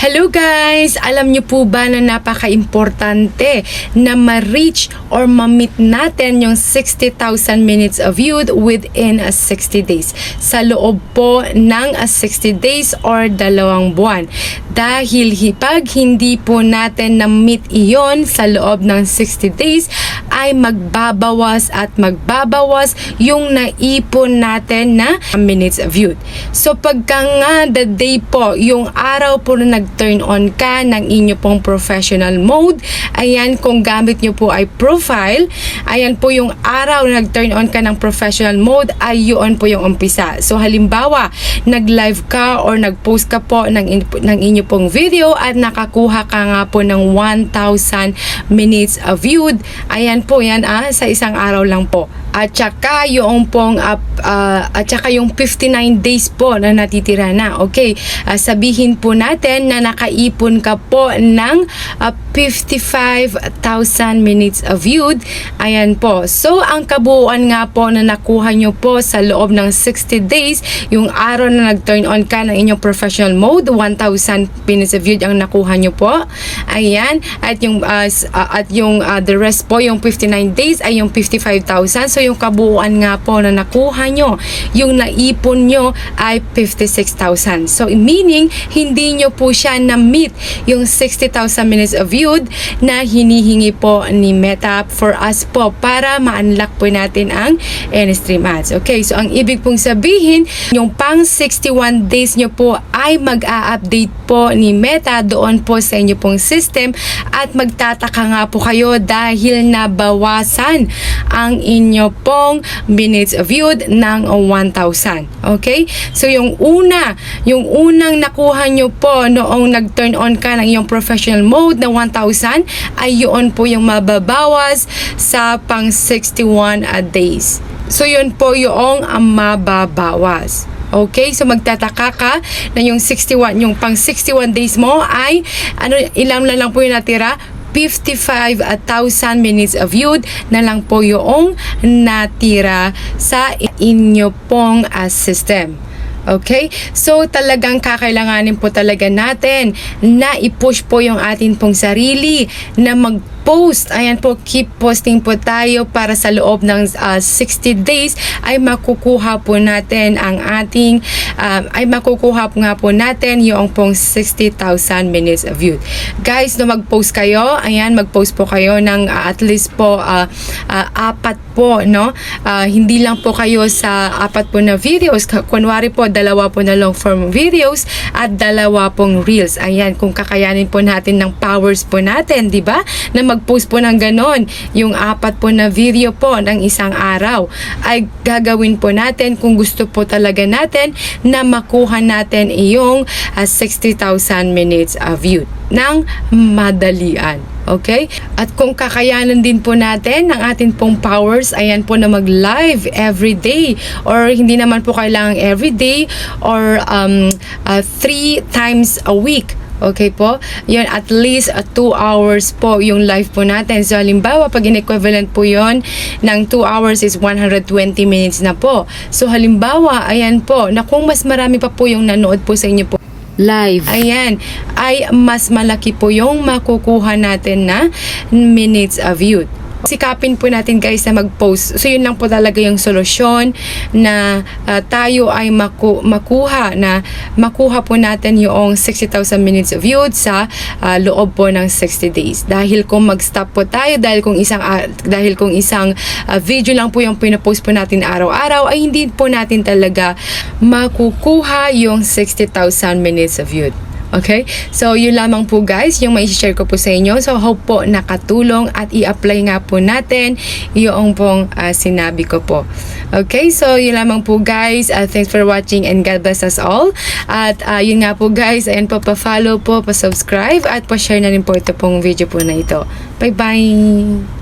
Hello guys! Alam niyo po ba na napaka-importante na ma-reach or ma-meet natin yung 60,000 minutes of viewed within a 60 days. Sa loob po ng a 60 days or dalawang buwan. Dahil hi- pag hindi po natin na-meet iyon sa loob ng 60 days, ay magbabawas at magbabawas yung naipon natin na minutes viewed. So pagka nga the day po, yung araw po na nag-turn on ka ng inyo pong professional mode, ayan kung gamit nyo po ay profile, ayan po yung araw na nag-turn on ka ng professional mode, ay yun po yung umpisa. So halimbawa, nag-live ka or nag-post ka po ng, in- ng inyo pong video at nakakuha ka nga po ng 1,000 minutes viewed, ayan po yan ah, sa isang araw lang po. At saka yung pong up, ah, at saka yung 59 days po na natitira na. Okay, Ah, sabihin po natin na nakaipon ka po ng ah, 55,000 minutes viewed. Ayan po. So, ang kabuuan nga po na nakuha nyo po sa loob ng 60 days, yung araw na nag-turn on ka ng inyong professional mode, 1,000 minutes viewed ang nakuha nyo po. Ayan. At yung, ah, at yung ah, the rest po, yung 59 days ay yung 55,000. So, yung kabuuan nga po na nakuha nyo, yung naipon nyo ay 56,000. So, meaning, hindi nyo po siya na-meet yung 60,000 minutes of viewed na hinihingi po ni Meta for us po para ma-unlock po natin ang N-Stream ads. Okay, so ang ibig pong sabihin, yung pang 61 days nyo po ay mag-a-update po ni Meta doon po sa inyo pong system at magtataka nga po kayo dahil nabawasan ang inyo pong minutes viewed ng 1,000. Okay? So yung una, yung unang nakuha nyo po noong nag-turn on ka ng iyong professional mode na 1,000 ay yun po yung mababawas sa pang 61 a days. So yun po yung ang mababawas. Okay, so magtataka ka na yung 61, yung pang 61 days mo ay ano ilang na lang po yung natira 55,000 minutes of viewed na lang po yung natira sa inyo pong uh, system. Okay? So, talagang kakailanganin po talaga natin na i-push po yung atin pong sarili na mag-post. Ayan po, keep posting po tayo para sa loob ng ah, 60 days ay makukuha po natin ang ating, ah, ay makukuha po nga po natin yung pong 60,000 minutes of view. Guys, no mag-post kayo, ayan, mag-post po kayo ng ah, at least po ah, ah, apat po, no? Ah, hindi lang po kayo sa apat po na videos. Kunwari po, dalawa po na long form videos at dalawa pong reels. Ayan, kung kakayanin po natin ng powers po natin, di ba? Na mag-post po ng ganon. Yung apat po na video po ng isang araw ay gagawin po natin kung gusto po talaga natin na makuha natin iyong ah, 60,000 minutes of view ng madalian. Okay? At kung kakayanan din po natin ng atin pong powers, ayan po na mag-live every day or hindi naman po kailangan every day or um, uh, three times a week. Okay po? Yun, at least 2 hours po yung live po natin. So, halimbawa, pag in-equivalent po yon ng 2 hours is 120 minutes na po. So, halimbawa, ayan po, na kung mas marami pa po yung nanood po sa inyo po live. Ayan, ay mas malaki po yung makukuha natin na minutes of youth. Sikapin po natin guys na mag-post. So yun lang po talaga yung solusyon na ah, tayo ay maku- makuha na makuha po natin yung 60,000 minutes youth sa ah, loob po ng 60 days. Dahil kung mag-stop po tayo dahil kung isang ah, dahil kung isang ah, video lang po yung pinopost po natin araw-araw ay hindi po natin talaga makukuha yung 60,000 minutes youth. Okay? So, yun lamang po guys, yung may share ko po sa inyo. So, hope po nakatulong at i-apply nga po natin yung pong ah, sinabi ko po. Okay? So, yun lamang po guys. Ah, thanks for watching and God bless us all. At ah, yun nga po guys, ayan po, pa-follow po, pa-subscribe at pa-share na rin po ito pong video po na ito. Bye-bye!